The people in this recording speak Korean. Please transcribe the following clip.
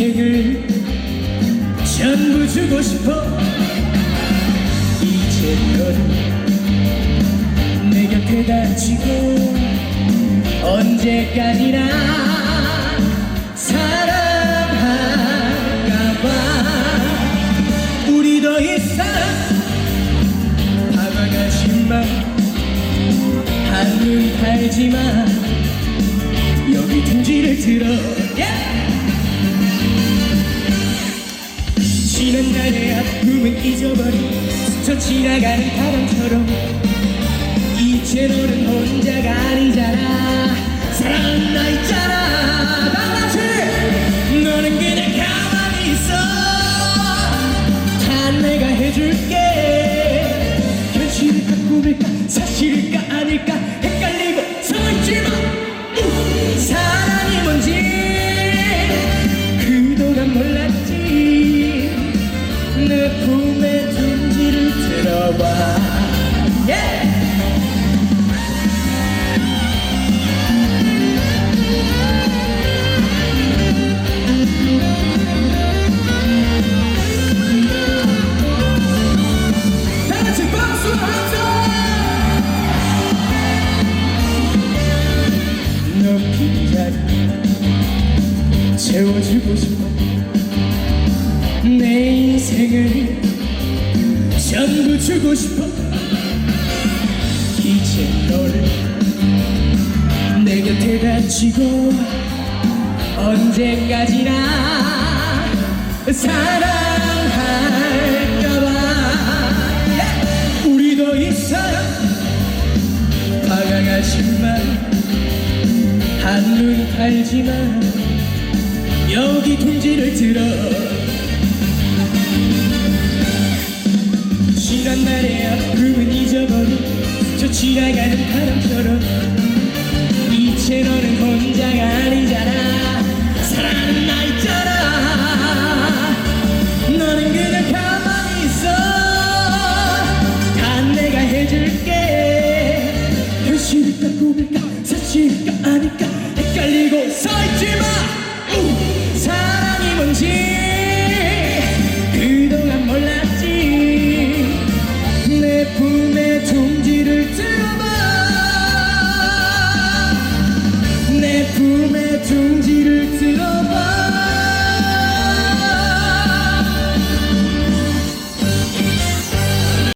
인생을 전부 주고 싶어. 이제 너를 내 곁에 다치고 언제까지나 사랑할까 봐. 우리 더 이상 다가가지 마 한눈 팔지만 여기 둥지를 들어. Yeah! 난 날의 아픔은 잊어버린 스쳐 지나가는 바람처럼. 이제 너는 혼자가 아니잖아. 사랑은 나 있잖아. 나같이 너는 그냥 가만히 있어. 다 내가 해줄게. 현실일까 꿈일까 사실일까 아닐까 빈 자리 채워주고 싶어. 내 인생을 전부 주고 싶어. 이제 너를 내 곁에 다치고 언제까지나 사랑 한눈 팔지만 여기 둥지를 들어. 지난 날의 아픔은 잊어버려 저 지나가는 바람처럼 이제 너는 혼자가 아니잖아 헷갈리고 서있지마